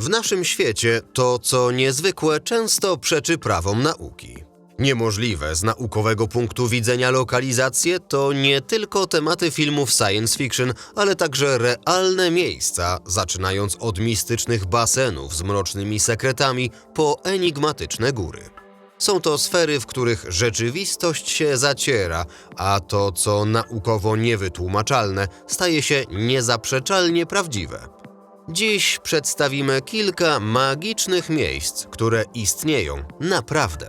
W naszym świecie to, co niezwykłe, często przeczy prawom nauki. Niemożliwe z naukowego punktu widzenia lokalizacje to nie tylko tematy filmów science fiction, ale także realne miejsca, zaczynając od mistycznych basenów z mrocznymi sekretami po enigmatyczne góry. Są to sfery, w których rzeczywistość się zaciera, a to, co naukowo niewytłumaczalne, staje się niezaprzeczalnie prawdziwe. Dziś przedstawimy kilka magicznych miejsc, które istnieją naprawdę.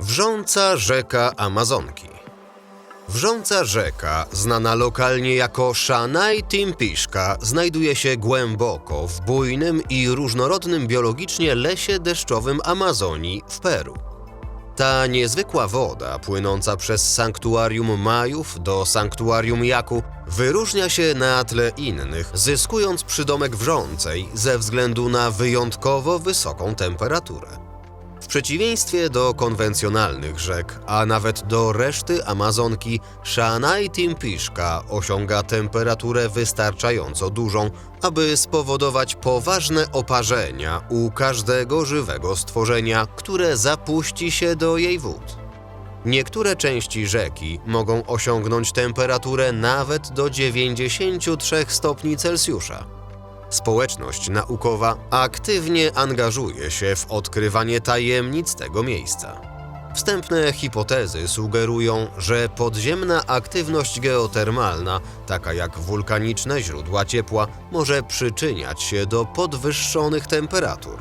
Wrząca rzeka Amazonki. Wrząca rzeka, znana lokalnie jako Shanai Timpiszka, znajduje się głęboko w bujnym i różnorodnym biologicznie lesie deszczowym Amazonii w Peru. Ta niezwykła woda, płynąca przez sanktuarium Majów do sanktuarium Jaku, wyróżnia się na tle innych, zyskując przydomek wrzącej ze względu na wyjątkowo wysoką temperaturę. W przeciwieństwie do konwencjonalnych rzek, a nawet do reszty Amazonki, Shanai Timpiszka osiąga temperaturę wystarczająco dużą, aby spowodować poważne oparzenia u każdego żywego stworzenia, które zapuści się do jej wód. Niektóre części rzeki mogą osiągnąć temperaturę nawet do 93 stopni Celsjusza. Społeczność naukowa aktywnie angażuje się w odkrywanie tajemnic tego miejsca. Wstępne hipotezy sugerują, że podziemna aktywność geotermalna, taka jak wulkaniczne źródła ciepła, może przyczyniać się do podwyższonych temperatur.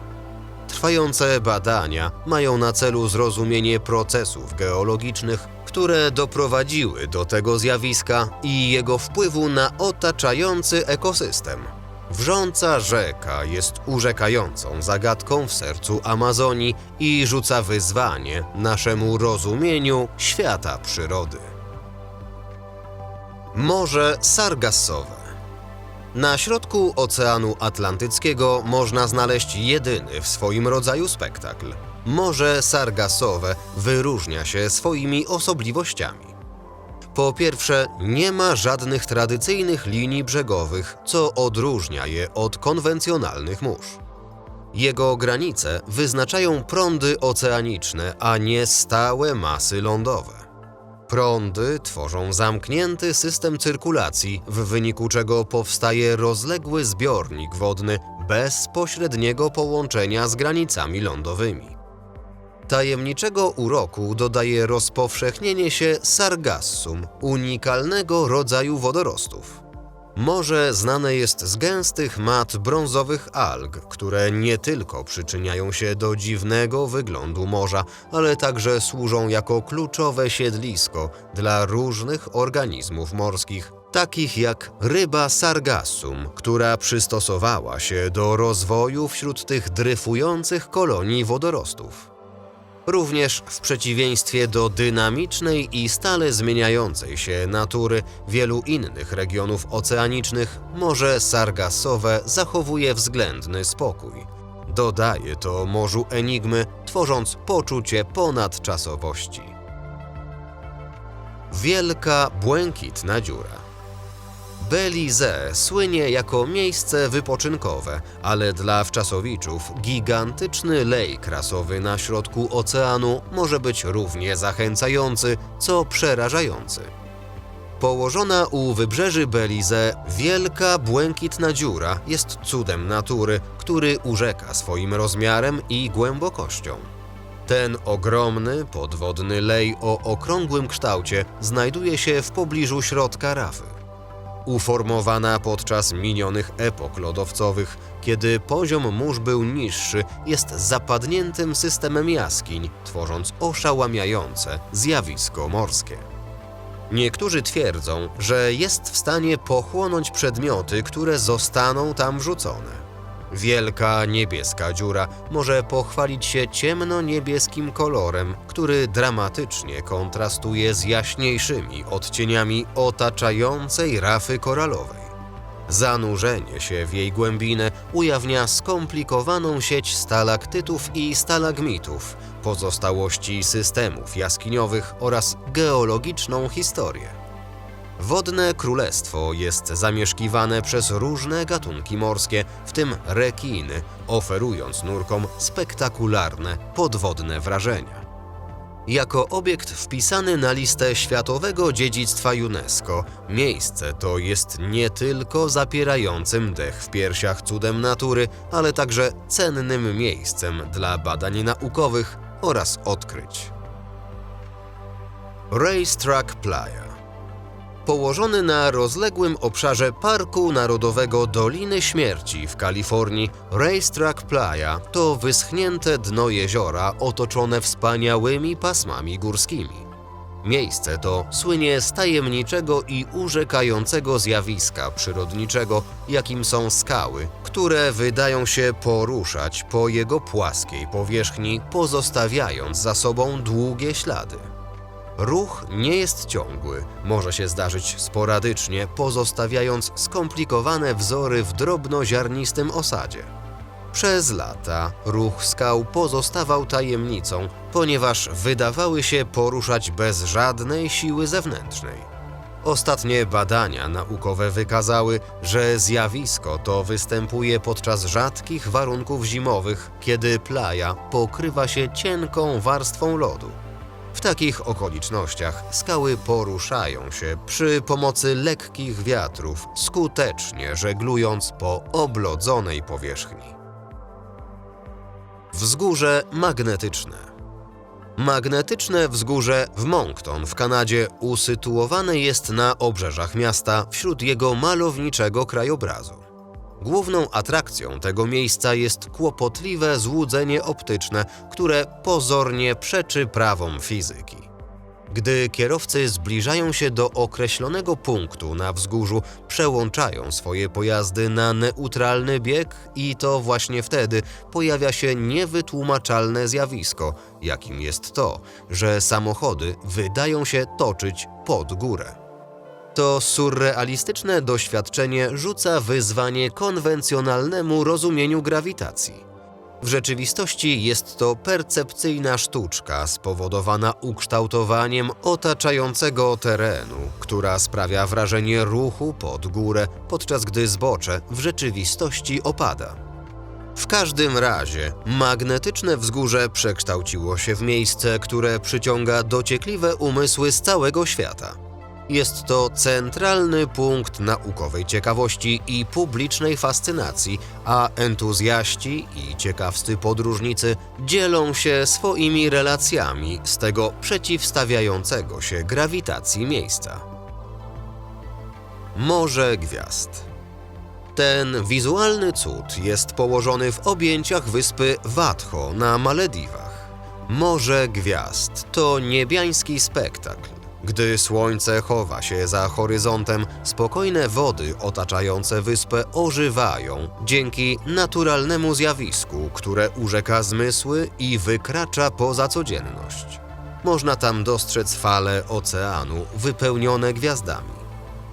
Trwające badania mają na celu zrozumienie procesów geologicznych, które doprowadziły do tego zjawiska i jego wpływu na otaczający ekosystem. Wrząca rzeka jest urzekającą zagadką w sercu Amazonii i rzuca wyzwanie naszemu rozumieniu świata przyrody. Morze Sargassowe na środku Oceanu Atlantyckiego można znaleźć jedyny w swoim rodzaju spektakl. Morze Sargassowe wyróżnia się swoimi osobliwościami. Po pierwsze, nie ma żadnych tradycyjnych linii brzegowych, co odróżnia je od konwencjonalnych mórz. Jego granice wyznaczają prądy oceaniczne, a nie stałe masy lądowe. Prądy tworzą zamknięty system cyrkulacji, w wyniku czego powstaje rozległy zbiornik wodny bez pośredniego połączenia z granicami lądowymi. Tajemniczego uroku dodaje rozpowszechnienie się sargassum, unikalnego rodzaju wodorostów. Morze znane jest z gęstych mat brązowych alg, które nie tylko przyczyniają się do dziwnego wyglądu morza, ale także służą jako kluczowe siedlisko dla różnych organizmów morskich, takich jak ryba sargassum, która przystosowała się do rozwoju wśród tych dryfujących kolonii wodorostów. Również w przeciwieństwie do dynamicznej i stale zmieniającej się natury wielu innych regionów oceanicznych, Morze Sargassowe zachowuje względny spokój. Dodaje to morzu enigmy, tworząc poczucie ponadczasowości. Wielka błękitna dziura. Belize słynie jako miejsce wypoczynkowe, ale dla wczasowiczów gigantyczny lej krasowy na środku oceanu może być równie zachęcający, co przerażający. Położona u wybrzeży Belize wielka błękitna dziura jest cudem natury, który urzeka swoim rozmiarem i głębokością. Ten ogromny, podwodny lej o okrągłym kształcie znajduje się w pobliżu środka rafy uformowana podczas minionych epok lodowcowych, kiedy poziom mórz był niższy, jest zapadniętym systemem jaskiń, tworząc oszałamiające zjawisko morskie. Niektórzy twierdzą, że jest w stanie pochłonąć przedmioty, które zostaną tam wrzucone. Wielka niebieska dziura może pochwalić się ciemno-niebieskim kolorem, który dramatycznie kontrastuje z jaśniejszymi odcieniami otaczającej rafy koralowej. Zanurzenie się w jej głębinę ujawnia skomplikowaną sieć stalaktytów i stalagmitów, pozostałości systemów jaskiniowych oraz geologiczną historię. Wodne królestwo jest zamieszkiwane przez różne gatunki morskie, w tym rekiny, oferując nurkom spektakularne podwodne wrażenia. Jako obiekt wpisany na listę Światowego Dziedzictwa UNESCO, miejsce to jest nie tylko zapierającym dech w piersiach cudem natury, ale także cennym miejscem dla badań naukowych oraz odkryć. Racetrack Playa Położony na rozległym obszarze Parku Narodowego Doliny Śmierci w Kalifornii, Racetrack Playa to wyschnięte dno jeziora otoczone wspaniałymi pasmami górskimi. Miejsce to słynie z tajemniczego i urzekającego zjawiska przyrodniczego, jakim są skały, które wydają się poruszać po jego płaskiej powierzchni, pozostawiając za sobą długie ślady. Ruch nie jest ciągły, może się zdarzyć sporadycznie, pozostawiając skomplikowane wzory w drobnoziarnistym osadzie. Przez lata ruch skał pozostawał tajemnicą, ponieważ wydawały się poruszać bez żadnej siły zewnętrznej. Ostatnie badania naukowe wykazały, że zjawisko to występuje podczas rzadkich warunków zimowych, kiedy playa pokrywa się cienką warstwą lodu. W takich okolicznościach skały poruszają się przy pomocy lekkich wiatrów, skutecznie żeglując po oblodzonej powierzchni. Wzgórze magnetyczne. Magnetyczne wzgórze w Moncton w Kanadzie usytuowane jest na obrzeżach miasta wśród jego malowniczego krajobrazu. Główną atrakcją tego miejsca jest kłopotliwe złudzenie optyczne, które pozornie przeczy prawom fizyki. Gdy kierowcy zbliżają się do określonego punktu na wzgórzu, przełączają swoje pojazdy na neutralny bieg i to właśnie wtedy pojawia się niewytłumaczalne zjawisko, jakim jest to, że samochody wydają się toczyć pod górę. To surrealistyczne doświadczenie rzuca wyzwanie konwencjonalnemu rozumieniu grawitacji. W rzeczywistości jest to percepcyjna sztuczka spowodowana ukształtowaniem otaczającego terenu, która sprawia wrażenie ruchu pod górę, podczas gdy zbocze w rzeczywistości opada. W każdym razie magnetyczne wzgórze przekształciło się w miejsce, które przyciąga dociekliwe umysły z całego świata. Jest to centralny punkt naukowej ciekawości i publicznej fascynacji, a entuzjaści i ciekawscy podróżnicy dzielą się swoimi relacjami z tego przeciwstawiającego się grawitacji miejsca. Morze Gwiazd Ten wizualny cud jest położony w objęciach wyspy Watho na Malediwach. Morze Gwiazd to niebiański spektakl. Gdy słońce chowa się za horyzontem, spokojne wody otaczające wyspę ożywają dzięki naturalnemu zjawisku, które urzeka zmysły i wykracza poza codzienność. Można tam dostrzec fale oceanu wypełnione gwiazdami.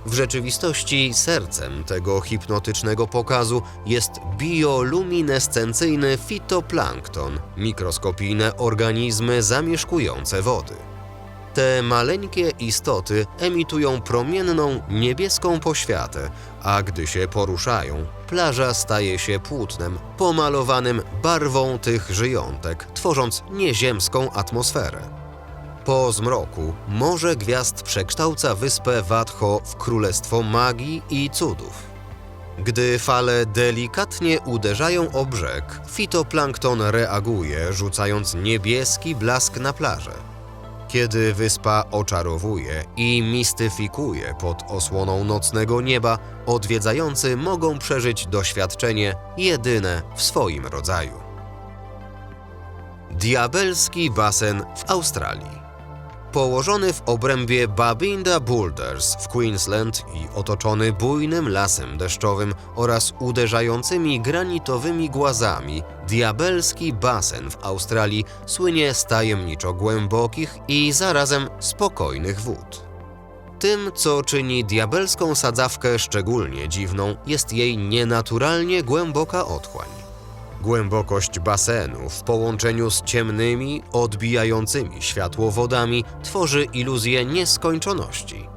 W rzeczywistości sercem tego hipnotycznego pokazu jest bioluminescencyjny fitoplankton, mikroskopijne organizmy zamieszkujące wody. Te maleńkie istoty emitują promienną niebieską poświatę, a gdy się poruszają, plaża staje się płótnem pomalowanym barwą tych żyjątek, tworząc nieziemską atmosferę. Po zmroku Morze Gwiazd przekształca wyspę Watho w królestwo magii i cudów. Gdy fale delikatnie uderzają o brzeg, fitoplankton reaguje, rzucając niebieski blask na plażę. Kiedy wyspa oczarowuje i mistyfikuje pod osłoną nocnego nieba, odwiedzający mogą przeżyć doświadczenie jedyne w swoim rodzaju. Diabelski basen w Australii. Położony w obrębie Babinda Boulders w Queensland i otoczony bujnym lasem deszczowym oraz uderzającymi granitowymi głazami, diabelski basen w Australii słynie z tajemniczo głębokich i zarazem spokojnych wód. Tym, co czyni diabelską sadzawkę szczególnie dziwną, jest jej nienaturalnie głęboka otchłań. Głębokość basenu w połączeniu z ciemnymi, odbijającymi światło wodami tworzy iluzję nieskończoności.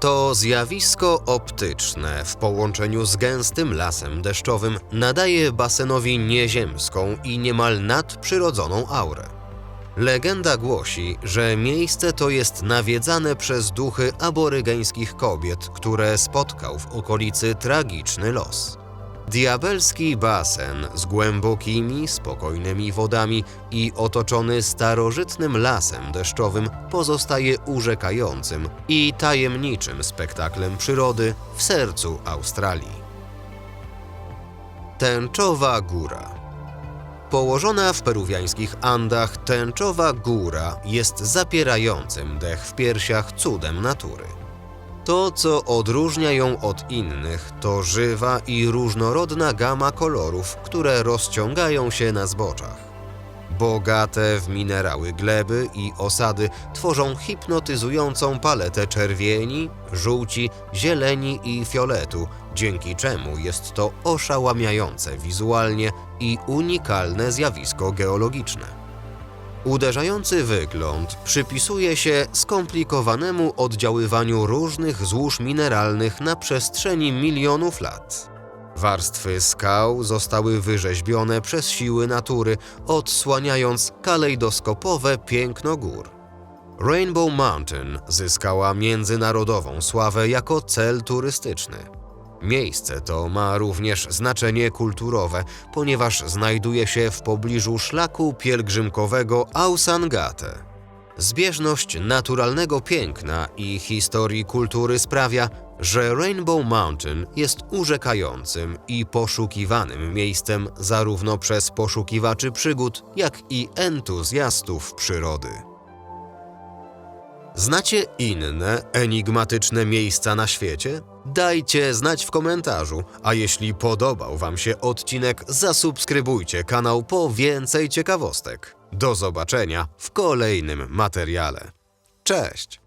To zjawisko optyczne w połączeniu z gęstym lasem deszczowym nadaje basenowi nieziemską i niemal nadprzyrodzoną aurę. Legenda głosi, że miejsce to jest nawiedzane przez duchy aborygeńskich kobiet, które spotkał w okolicy tragiczny los. Diabelski basen z głębokimi, spokojnymi wodami i otoczony starożytnym lasem deszczowym pozostaje urzekającym i tajemniczym spektaklem przyrody w sercu Australii. Tęczowa Góra Położona w peruwiańskich Andach, tęczowa góra jest zapierającym dech w piersiach cudem natury. To, co odróżnia ją od innych, to żywa i różnorodna gama kolorów, które rozciągają się na zboczach. Bogate w minerały gleby i osady tworzą hipnotyzującą paletę czerwieni, żółci, zieleni i fioletu, dzięki czemu jest to oszałamiające wizualnie i unikalne zjawisko geologiczne. Uderzający wygląd przypisuje się skomplikowanemu oddziaływaniu różnych złóż mineralnych na przestrzeni milionów lat. Warstwy skał zostały wyrzeźbione przez siły natury, odsłaniając kalejdoskopowe piękno gór. Rainbow Mountain zyskała międzynarodową sławę jako cel turystyczny. Miejsce to ma również znaczenie kulturowe, ponieważ znajduje się w pobliżu szlaku pielgrzymkowego Ausangate. Zbieżność naturalnego piękna i historii kultury sprawia, że Rainbow Mountain jest urzekającym i poszukiwanym miejscem zarówno przez poszukiwaczy przygód, jak i entuzjastów przyrody. Znacie inne enigmatyczne miejsca na świecie? Dajcie znać w komentarzu, a jeśli podobał Wam się odcinek, zasubskrybujcie kanał po więcej ciekawostek. Do zobaczenia w kolejnym materiale. Cześć!